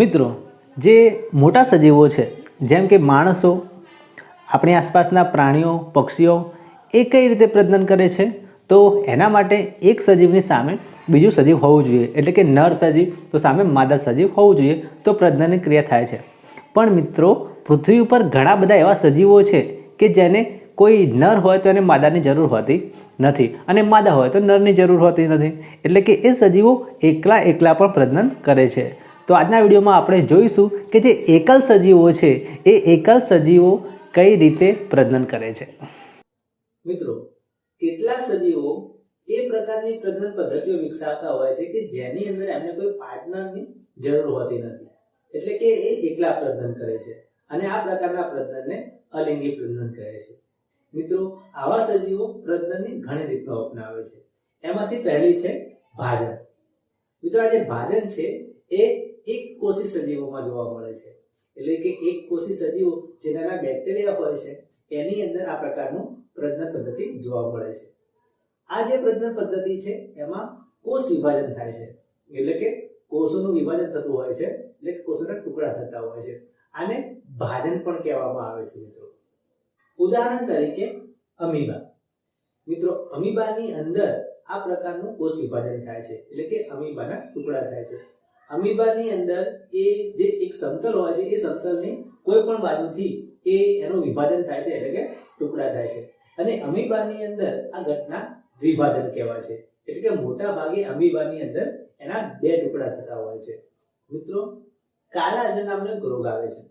મિત્રો, જે મોટા સજીવો છે, જેમ કે માણસો, આપણી આસપાસના પ્રાણીઓ, પક્ષીઓ, એ કઈ રીતે પ્રજનન કરે છે? તો એના માટે એક સજીવની સામે બીજું સજીવ હોવું જોઈએ. એટલે કે નર સજીવ, તો સામે માદા સજીવ હોવું જોઈએ. તો પ્રજનનની ક્રિયા થાય છે. પણ મિત્રો, પૃથ્વી ઉપર ઘણા બધા એવા સજીવો છે કે જેને કોઈ નર હોય તો એને માદાની જરૂર હોતી નથી અને માદા હોય તો નરની જરૂર હોતી નથી. એટલે કે એ સજીવો એકલા એકલા પણ પ્રજનન કરે છે. તો આજના વિડીયોમાં આપણે જોઈશું કે જે એકલ સજીવો છે, એ એકલ સજીવો કઈ રીતે પ્રજનન કરે છે. મિત્રો, કેટલાક સજીવો એ પ્રકારની પ્રજનન પદ્ધતિઓ વિકસાવતા હોય છે કે જેની અંદર એમને કોઈ પાર્ટનરની જરૂર હોતી નથી. એટલે કે એ એકલા પ્રજનન કરે છે અને આ પ્રકારના પ્રજનનને અલિંગી પ્રજનન કહે છે. મિત્રો, આવા સજીવો પ્રજનનની ઘણી રીતનો અપનાવે છે. એમાંથી પહેલી છે ભાજન. મિત્રો, આ જે ભાજન છે, એ એક કોષી સજીવોમાં જોવા મળે છે. એટલે કે એક કોષી સજીવો જેના બેક્ટેરિયા હોય છે, એની અંદર આ પ્રકારનું પ્રજનન પદ્ધતિ જોવા મળે છે. આ જે પ્રજનન પદ્ધતિ છે, એમાં કોષ વિભાજન થાય છે. એટલે કે કોષોનું વિભાજન થતું હોય છે, એટલે કોષોના ટુકડા થતા હોય છે. આને ભાજન પણ કહેવામાં આવે છે, મિત્રો. ઉદાહરણ તરીકે અમીબા. મિત્રો, અમીબાની અંદર આ પ્રકારનું કોષ વિભાજન થાય છે. એટલે કે અમીબાના ટુકડા થાય છે. અમીબાની અંદર એ જે એક સમતલ હોય છે, એ સમતલની કોઈ પણ બાજુથી એ એનું વિભાજન થાય છે, એટલે કે ટુકડા થાય છે. અને અમીબાની અંદર આ ઘટના દ્વિભાજન કહેવાય છે. એટલે કે મોટા ભાગે અમીબાની અંદર એના બે ટુકડા થતા હોય છે. મિત્રો કાલાજર નામનો એક રોગ આવે છે.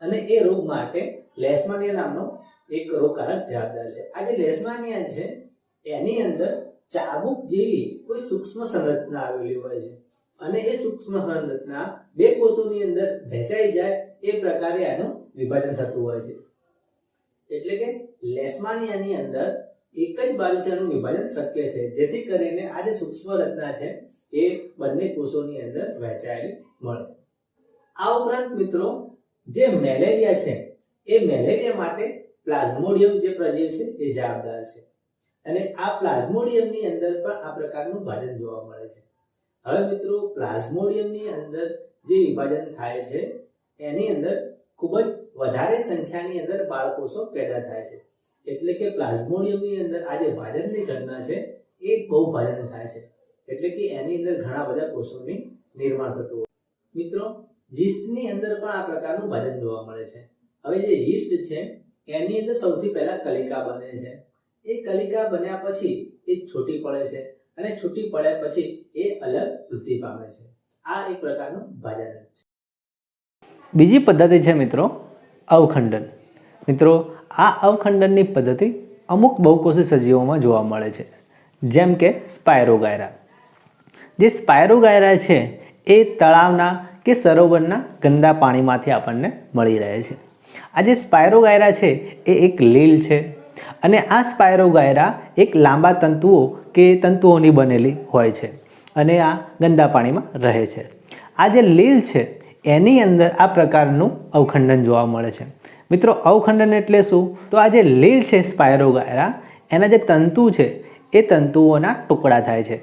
અને એ રોગ માટે લેસ્માનિયા નામનો એક રોગકારક જવાબદાર છે. આ જે લેસ્માનિયા છે, એની અંદર ચાબુક જેવી કોઈ સૂક્ષ્મ સંરચના આવેલી હોય છે. અને એ સૂક્ષ્મ સંરચના બે કોષોની અંદર વહેંચાઈ જાય એ પ્રકારે એનું વિભાજન થતું હોય છે. એટલે કે લેસમાનિયાની અંદર એક જ બાલિકાનું વિભાજન શક્ય છે, જેથી કરીને આ જે સૂક્ષ્મ રચના છે એ બંને કોષોની અંદર વહેંચાયેલી મળે. આ ઉપરાંત મિત્રો, જે મેલેરિયા છે, એ મેલેરિયા માટે પ્લાઝ્મોડિયમ જે પ્રજીવ છે એ જવાબદાર છે. અને આ પ્લાઝ્મોડિયમની અંદર પણ આ પ્રકારનું ભાજન જોવા મળે છે. હવે મિત્રો, પ્લાઝ્મોડિયમની અંદર જે વિભાજન થાય છે, એની અંદર ખૂબ જ વધારે સંખ્યાની અંદર બાળકોષો પેદા થાય છે. એટલે કે પ્લાઝ્મોડિયમની અંદર આ જે ભાજનની ઘટના છે, એ બહુ ભાજન થાય છે. એટલે કે એની અંદર ઘણા બધા કોષોની નિર્માણ થતું હોય મિત્રો, યીસ્ટની અંદર પણ આ પ્રકારનું ભાજન જોવા મળે છે. હવે જે યીસ્ટ છે, એની અંદર સૌથી પહેલા કલિકા બને છે. એ કલિકા બન્યા પછી એ છૂટી પડે છે. અને છૂટી પડ્યા પછી એ અલગ વૃદ્ધિ પામે છે. આ એક પ્રકારનું ભાજન છે. બીજી પદ્ધતિ છે મિત્રો, અવખંડન. મિત્રો, આ અવખંડનની પદ્ધતિ અમુક બહુકોષી સજીવોમાં જોવા મળે છે, જેમ કે સ્પાયરોગાયરા. જે સ્પાયરોગાયરા છે, એ તળાવના કે સરોવરના ગંદા પાણીમાંથી આપણને મળી રહે છે. આ જે સ્પાયરોગાયરા છે, એ એક લીલ છે અને આ સ્પાયરોગાયરા એક લાંબા તંતુઓ કે તંતુઓની બનેલી હોય છે અને આ ગંદા પાણીમાં રહે છે. આ જે લીલ છે, એની અંદર આ પ્રકારનું અવખંડન જોવા મળે છે. મિત્રો, અવખંડન એટલે શું? તો આ જે લીલ છે સ્પાયરોગાયરા, એના જે તંતુ છે, એ તંતુઓના ટુકડા થાય છે.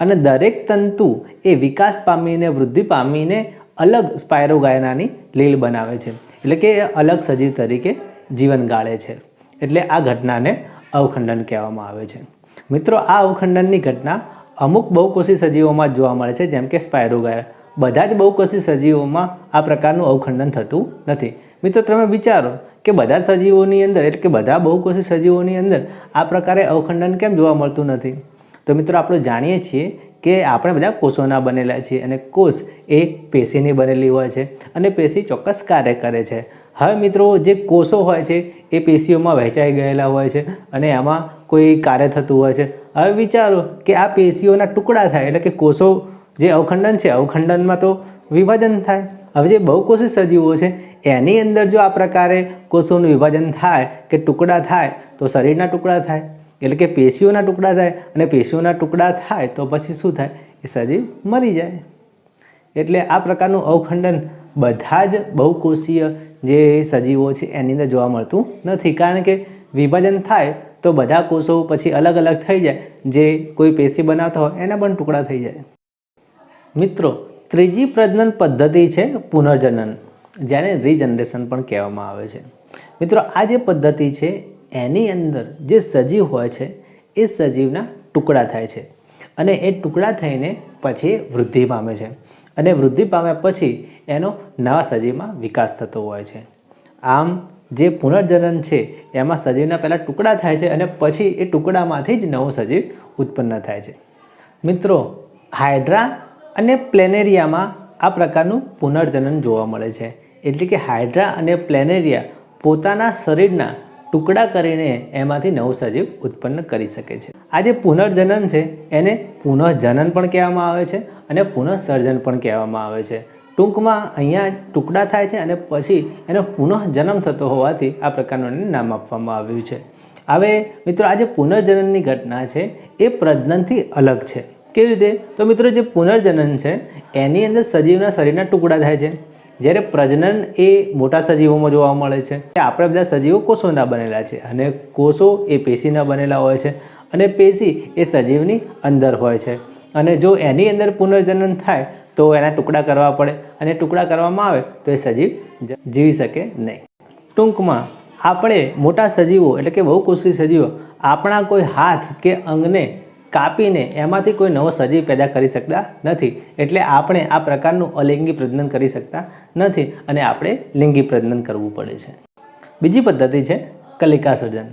અને દરેક તંતુ એ વિકાસ પામીને, વૃદ્ધિ પામીને અલગ સ્પાયરોગાયરાની લીલ બનાવે છે. એટલે કે એ અલગ સજીવ તરીકે જીવન ગાળે છે. એટલે આ ઘટનાને અવખંડન કહેવામાં આવે છે. મિત્રો, આ અવખંડનની ઘટના અમુક બહુકોષી સજીવોમાં જોવા મળે છે, જેમ કે સ્પાયરોગાયર બધા જ બહુકોષી સજીવોમાં આ પ્રકારનું અવખંડન થતું નથી. મિત્રો, તમે વિચારો કે બધા જ સજીવોની અંદર, એટલે કે બધા બહુકોષી સજીવોની અંદર આ પ્રકારે અવખંડન કેમ જોવા મળતું નથી? તો મિત્રો, આપણે જાણીએ છીએ કે આપણે બધા કોષોના બનેલા છીએ અને કોષ એ પેશીની બનેલી હોય છે અને પેશી ચોક્કસ કાર્ય કરે છે. હવે મિત્રો જે કોષો હોય છે, એ પેશીઓમાં વહેંચાઈ ગયેલા હોય છે અને એમાં કોઈ કાર્ય થતું હોય છે. હવે વિચારો કે આ પેશીઓના ટુકડા થાય એટલે કે કોષો જે અવખંડન છે, અવખંડનમાં તો વિભાજન થાય. હવે જે બહુકોષી સજીવો છે, એની અંદર જો આ પ્રકારે કોષોનું વિભાજન થાય કે ટુકડા થાય, તો શરીરના ટુકડા થાય. એટલે કે પેશીઓના ટુકડા થાય અને પેશીઓના ટુકડા થાય તો પછી શું થાય? એ સજીવ મરી જાય. એટલે આ પ્રકારનું અવખંડન બધા જ બહુકોષીય જે સજીવો છે, એની અંદર જોવા મળતું નથી. કારણ કે વિભાજન થાય તો બધા કોષો પછી અલગ અલગ થઈ જાય. જે કોઈ પેશી બનાવતા હોય, એના પણ ટુકડા થઈ જાય. મિત્રો, ત્રીજી પ્રજનન પદ્ધતિ છે પુનર્જનન, જેને રીજનરેશન પણ કહેવામાં આવે છે. મિત્રો, આ જે પદ્ધતિ છે, એની અંદર જે સજીવ હોય છે, એ સજીવના ટુકડા થાય છે. અને એ ટુકડા થઈને પછી વૃદ્ધિ પામે છે. અને વૃદ્ધિ પામ્યા પછી એનો નવા સજીવમાં વિકાસ થતો હોય છે. આમ, જે પુનર્જનન છે, એમાં સજીવના પહેલાં ટુકડા થાય છે અને પછી એ ટુકડામાંથી જ નવો સજીવ ઉત્પન્ન થાય છે. મિત્રો હાઇડ્રા અને પ્લેનેરિયામાં આ પ્રકારનું પુનર્જનન જોવા મળે છે. એટલે કે હાઇડ્રા અને પ્લેનેરિયા પોતાના શરીરના ટુકડા કરીને એમાંથી નવું સજીવ ઉત્પન્ન કરી શકે છે. આ જે પુનર્જનન છે, એને પુનઃજનન પણ કહેવામાં આવે છે અને પુનઃસર્જન પણ કહેવામાં આવે છે. ટૂંકમાં અહીંયા ટુકડા થાય છે અને પછી એનો પુનઃજન્મ થતો હોવાથી આ પ્રકારનું નામ આપવામાં આવ્યું છે. હવે મિત્રો, આ જે પુનર્જનનની ઘટના છે, એ પ્રજનનથી અલગ છે. કેવી રીતે? તો મિત્રો, જે પુનર્જનન છે, એની અંદર સજીવના શરીરના ટુકડા થાય છે. જ્યારે પ્રજનન એ મોટા સજીવોમાં જોવા મળે છે આપણે બધા સજીવો કોષોના બનેલા છે અને કોષો એ પેશીના બનેલા હોય છે અને પેશી એ સજીવની અંદર હોય છે. અને જો એની અંદર પુનર્જનન થાય, તો એના ટુકડા કરવા પડે અને ટુકડા કરવામાં આવે, તો એ સજીવ જીવી શકે નહીં. ટૂંકમાં, આપણે મોટા સજીવો એટલે કે બહુકોષી સજીવો, આપણા કોઈ હાથ કે અંગને કાપીને એમાંથી કોઈ નવો સજીવ પેદા કરી શકતા નથી. એટલે આપણે આ પ્રકારનું અલિંગી પ્રજનન કરી શકતા નથી અને આપણે લિંગી પ્રજનન કરવું પડે છે. બીજી પદ્ધતિ છે કલિકા સર્જન.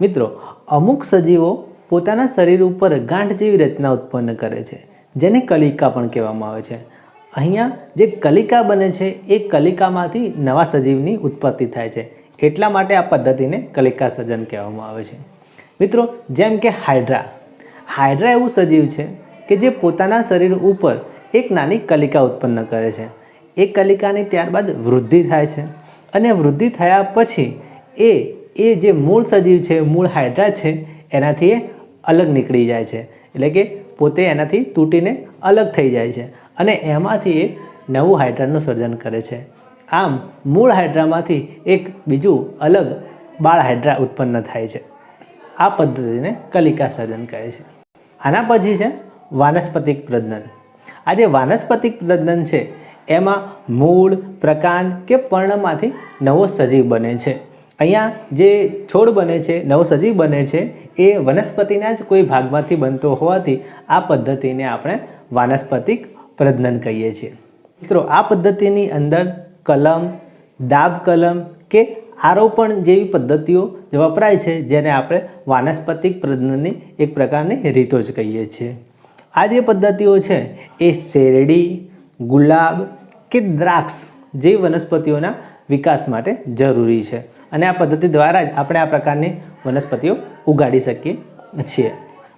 મિત્રો, અમુક સજીવો પોતાના શરીર ઉપર ગાંઠ જેવી રચના ઉત્પન્ન કરે છે, જેને કલિકા પણ કહેવામાં આવે છે. અહીંયા જે કલિકા બને છે, એ કલિકામાંથી નવા સજીવની ઉત્પત્તિ થાય છે. એટલા માટે આ પદ્ધતિને કલિકા સર્જન કહેવામાં આવે છે. મિત્રો, જેમ કે હાઇડ્રા હાઇડ્રા એવું સજીવ છે કે જે પોતાના શરીર ઉપર એક નાની કલિકા ઉત્પન્ન કરે છે. એ કલિકાની ત્યારબાદ વૃદ્ધિ થાય છે અને વૃદ્ધિ થયા પછી એ એ જે મૂળ સજીવ છે, મૂળ હાઇડ્રા છે, એનાથી એ અલગ નીકળી જાય છે. એટલે કે પોતે એનાથી તૂટીને અલગ થઈ જાય છે અને એમાંથી એ નવું હાઇડ્રાનું સર્જન કરે છે. આમ મૂળ હાઇડ્રામાંથી એક બીજું અલગ બાળ હાઇડ્રા ઉત્પન્ન થાય છે. આ પદ્ધતિને કલિકા સર્જન કહે છે. આના પછી છે વાનસ્પતિક પ્રજનન. આ જે વાનસ્પતિક પ્રજનન છે, એમાં મૂળ, પ્રકાંડ કે પર્ણમાંથી નવો સજીવ બને છે. અહીંયા જે છોડ બને છે, નવો સજીવ બને છે, એ વનસ્પતિના જ કોઈ ભાગમાંથી બનતો હોવાથી આ પદ્ધતિને આપણે વાનસ્પતિક પ્રજનન કહીએ છીએ. મિત્રો, આ પદ્ધતિની અંદર કલમ, દાબ કલમ કે આરોપણ જેવી પદ્ધતિઓ વપરાય છે, જેને આપણે વાનસ્પતિક પ્રજનનની એક પ્રકારની રીતો જ કહીએ છીએ. આ જે પદ્ધતિઓ છે, એ શેરડી, ગુલાબ કે દ્રાક્ષ જેવી વનસ્પતિઓના વિકાસ માટે જરૂરી છે. અને આ પદ્ધતિ દ્વારા જ આપણે આ પ્રકારની વનસ્પતિઓ ઉગાડી શકીએ છીએ.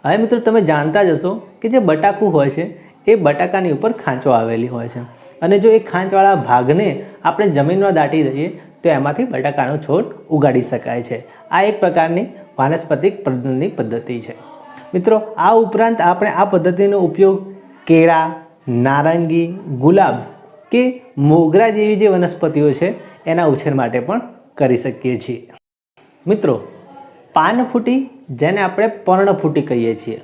હવે મિત્રો, તમે જાણતા જ હશો કે જે બટાકું હોય છે, એ બટાકાની ઉપર ખાંચો આવેલી હોય છે. અને જો એ ખાંચવાળા ભાગને આપણે જમીનમાં દાટી દઈએ તો એમાંથી બટાકાનો છોડ ઉગાડી શકાય છે. આ એક પ્રકારની વાનસ્પતિક પ્રજનનની પદ્ધતિ છે. મિત્રો, આ ઉપરાંત આપણે આ પદ્ધતિનો ઉપયોગ કેળા, નારંગી, ગુલાબ કે મોગરા જેવી જે વનસ્પતિઓ છે, એના ઉછેર માટે પણ કરી શકીએ છીએ. મિત્રો પાનફૂટી જેને આપણે પર્ણફૂટી કહીએ છીએ,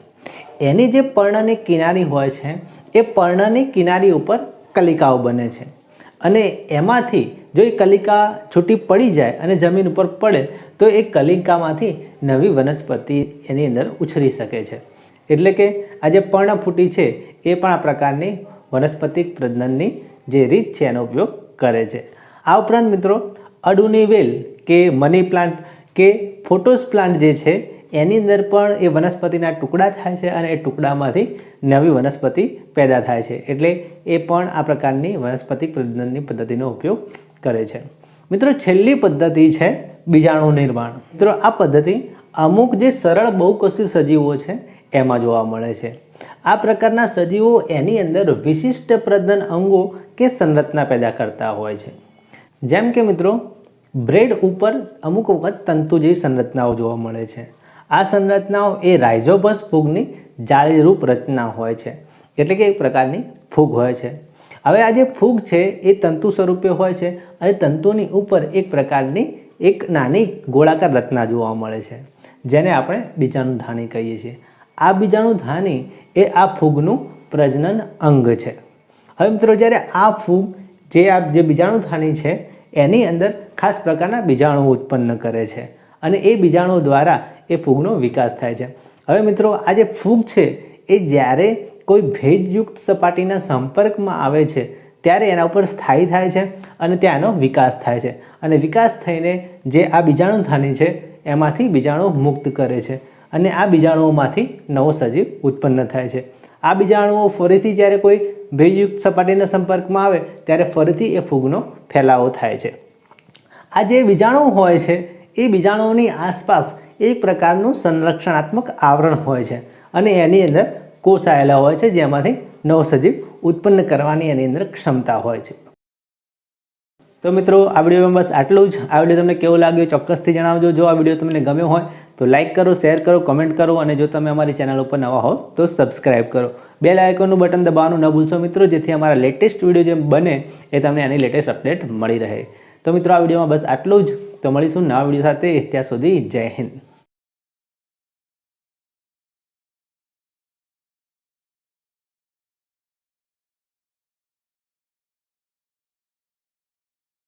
એની જે પર્ણની કિનારી હોય છે, એ પર્ણની કિનારી ઉપર કલિકાઓ બને છે. અને એમાંથી જો એ કલિકા છૂટી પડી જાય અને જમીન ઉપર પડે, તો એ કલિકામાંથી નવી વનસ્પતિ એની અંદર ઉછરી શકે છે. એટલે કે આ જે પર્ણફૂટી છે, એ પણ આ પ્રકારની વનસ્પતિક પ્રજનનની જે રીત છે, એનો ઉપયોગ કરે છે. આ ઉપરાંત મિત્રો, અડુની વેલ કે મની પ્લાન્ટ કે ફોટોસ પ્લાન્ટ જે છે, એની અંદર પણ એ વનસ્પતિના ટુકડા થાય છે અને એ ટુકડામાંથી નવી વનસ્પતિ પેદા થાય છે. એટલે એ પણ આ પ્રકારની વનસ્પતિક પ્રજનનની પદ્ધતિનો ઉપયોગ કરે છે. મિત્રો, છેલ્લી પદ્ધતિ છે બીજાણુ નિર્માણ. મિત્રો, આ પદ્ધતિ અમુક જે સરળ બહુકોષી સજીવો છે એમાં જોવા મળે છે. આ પ્રકારના સજીવો એની અંદર વિશિષ્ટ પ્રજનન અંગો કે સંરચના પેદા કરતા હોય છે. જેમ કે, મિત્રો, બ્રેડ ઉપર અમુક વખત તંતુ જેવી સંરચનાઓ જોવા મળે છે. આ સંરચનાઓ એ રાઇઝોબસ ફૂગની જાળીરૂપ રચના હોય છે. એટલે કે એક પ્રકારની ફૂગ હોય છે. હવે આ જે ફૂગ છે, એ તંતુ સ્વરૂપે હોય છે અને તંતુની ઉપર એક પ્રકારની એક નાની ગોળાકાર રચના જોવા મળે છે, જેને આપણે બીજાણુ ધાની કહીએ છીએ. આ બીજાણુ ધાની એ આ ફૂગનું પ્રજનન અંગ છે. હવે મિત્રો, જ્યારે આ ફૂગ જે આ જે બીજાણુથાની છે, એની અંદર ખાસ પ્રકારના બીજાણુઓ ઉત્પન્ન કરે છે અને એ બીજાણુઓ દ્વારા એ ફૂગનો વિકાસ થાય છે. હવે મિત્રો, આ જે ફૂગ છે, એ જ્યારે કોઈ ભેજયુક્ત સપાટીના સંપર્કમાં આવે છે, ત્યારે એના ઉપર સ્થાયી થાય છે અને ત્યાં એનો વિકાસ થાય છે. અને વિકાસ થઈને જે આ બીજાણુથાની છે, એમાંથી બીજાણુ મુક્ત કરે છે અને આ બીજાણુઓમાંથી નવો સજીવ ઉત્પન્ન થાય છે. આ બીજાણુઓ ફરીથી જ્યારે કોઈ ભેજયુક્ત સપાટીના સંપર્કમાં આવે, ત્યારે ફરીથી એ ફૂગનો ફેલાવો થાય છે. આ જે બીજાણુ હોય છે, એ બીજાણુઓની આસપાસ એક પ્રકારનું સંરક્ષણાત્મક આવરણ હોય છે અને એની અંદર કોષ આવેલા હોય છે, જેમાંથી નવસજીવ ઉત્પન્ન કરવાની એની અંદર ક્ષમતા હોય છે. તો મિત્રો, આ વિડીયોમાં બસ આટલું જ. આ વીડિયો તમને કેવો લાગ્યો ચોક્કસથી જણાવજો. જો આ વીડિયો તમને ગમ્યો હોય, તો લાઇક કરો, શેર કરો, કમેન્ટ કરો, અને જો તમે અમારી ચેનલ ઉપર નવા હો, તો સબસ્ક્રાઇબ કરો. બે લાઇકોનું બટન દબાવવાનું ન ભૂલશો મિત્રો, જેથી અમારા લેટેસ્ટ વીડિયો જે બને, એ તમને એની લેટેસ્ટ અપડેટ મળી રહે. તો મિત્રો, આ વિડીયોમાં બસ આટલું જ. તો મળીશું નવા વીડિયો સાથે. ત્યાં સુધી જય હિન્દ.